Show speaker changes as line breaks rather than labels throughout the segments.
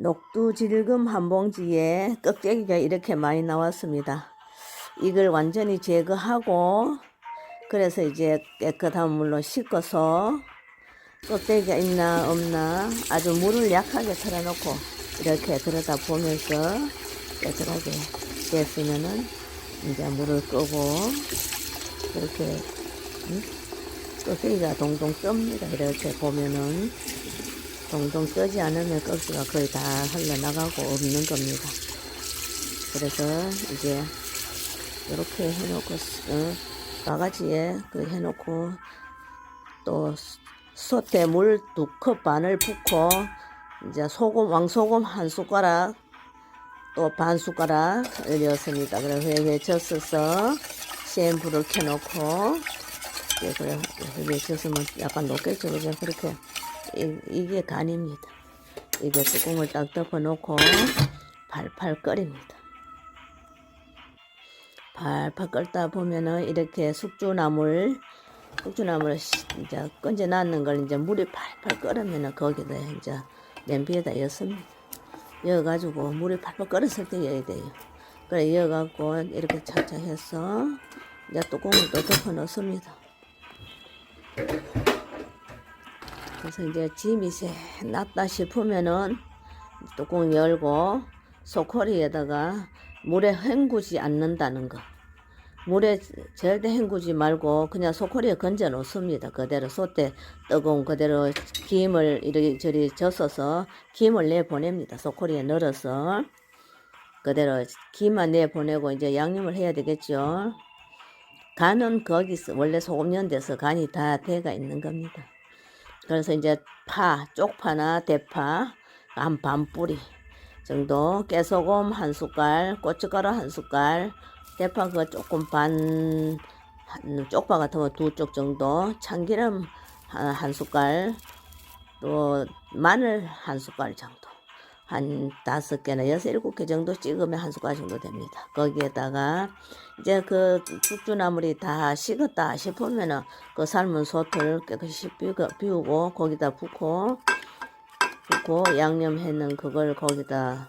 녹두질금 한 봉지에 껍데기가 이렇게 많이 나왔습니다. 이걸 완전히 제거하고 그래서 이제 깨끗한 물로 씻어서 껍데기가 있나 없나 아주 물을 약하게 털어놓고 이렇게 들여다 보면서 깨끗하게 됐으면은 이제 물을 끄고 그렇게 음? 껍데기가 동동 뜹니다. 이렇게 보면은 동동 뜨지 않으면 껍질가 거의 다 흘러나가고 없는 겁니다. 그래서 이제 이렇게 해놓고 어, 바가지에 그 해놓고 또 솥에 물 두 컵 반을 붓고 이제 소금 왕소금 한 숟가락 또 반 숟가락 넣었습니다. 그래서 회에 젖어서 센 불을 켜놓고 예, 그래 회에 젖으면 약간 녹겠죠, 그죠? 그렇게 이, 이게 간입니다. 이게 뚜껑을 딱 덮어놓고 팔팔 끓입니다. 팔팔 끓다 보면은 이렇게 숙주나물 숙주나물 이제 건져 놨는 걸 이제 물이 팔팔 끓으면은 거기다 이제 냄비에다 였습니다. 여가지고 물이 팔팔 끓었을 때 여야 돼요. 그래 여갖고 이렇게 차차 해서 이제 뚜껑을 또 덮어 놓습니다. 그래서 이제 짐이 새 났다 싶으면은 뚜껑 열고 소코리에다가 물에 헹구지 않는다는 거. 물에 절대 헹구지 말고 그냥 소코리에 건져 놓습니다. 그대로 솥에 뜨거운 그대로 김을 이리저리 젖어서 김을 내 보냅니다. 소코리에 넣어서 그대로 김만 내 보내고 이제 양념을 해야 되겠죠. 간은 거기서 원래 소금 연대서 간이 다 돼가 있는 겁니다. 그래서 이제 파, 쪽파나 대파 한 반 뿌리 정도, 깨소금 한 숟갈, 고춧가루 한 숟갈, 대파 그 조금 반, 한, 쪽파 같으면 두쪽 정도, 참기름 한, 한 숟갈, 또 마늘 한 숟갈 정도, 한 다섯 개나 여섯 일곱 개 정도 찍으면 한 숟갈 정도 됩니다. 거기에다가 이제 그 숙주나물이 다 식었다 싶으면은 그 삶은 솥을 깨끗이 비우고, 거기다 붓고 붓고 양념했는 그걸 거기다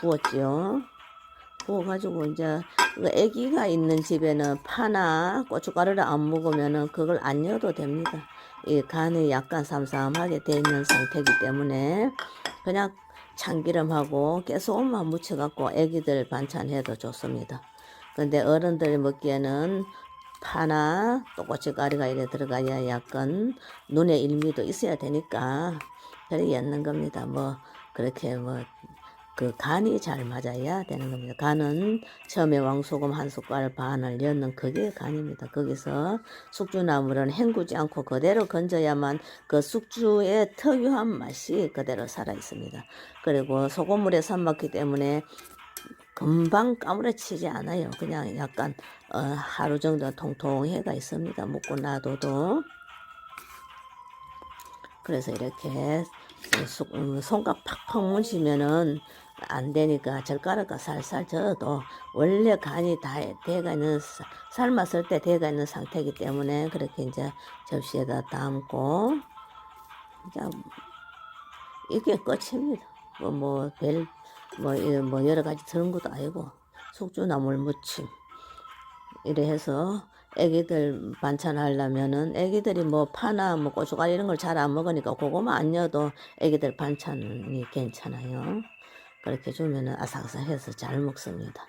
부었지요. 부어가지고 이제 그 아기가 있는 집에는 파나 고춧가루를 안 먹으면은 그걸 안 넣어도 됩니다. 이 간이 약간 삼삼하게 돼 있는 상태이기 때문에 그냥 참기름하고 깨소금만 묻혀갖고 아기들 반찬해도 좋습니다. 근데 어른들이 먹기에는 파나 또 고춧가루가 이래 들어가야 약간 눈에 일미도 있어야 되니까 그래 였는 겁니다. 뭐 그렇게 뭐 그 간이 잘 맞아야 되는 겁니다. 간은 처음에 왕소금 한 숟갈 반을 넣는 그게 간입니다. 거기서 숙주나물은 헹구지 않고 그대로 건져야만 그 숙주의 특유한 맛이 그대로 살아 있습니다. 그리고 소금물에 삶았기 때문에 금방 까무러치지 않아요. 그냥 약간 어, 하루 정도 통통해가 있습니다. 먹고 놔둬도. 그래서 이렇게 손가 팍팍 문시면은 안 되니까 젓가락과 살살 저어도 원래 간이 다 돼가 있는 사- 삶았을 때 돼가 있는 상태이기 때문에 그렇게 이제 접시에다 담고 이제 이게 끝입니다. 뭐뭐별뭐 뭐 여러 가지 드는 것도 아니고 숙주나물 무침 이래 해서 애기들 반찬 하려면은 애기들이 뭐 파나 뭐 고춧가루 이런 걸 잘 안 먹으니까 그거만 안 넣어도 애기들 반찬이 괜찮아요. 그렇게 주면은 아삭아삭해서 잘 먹습니다.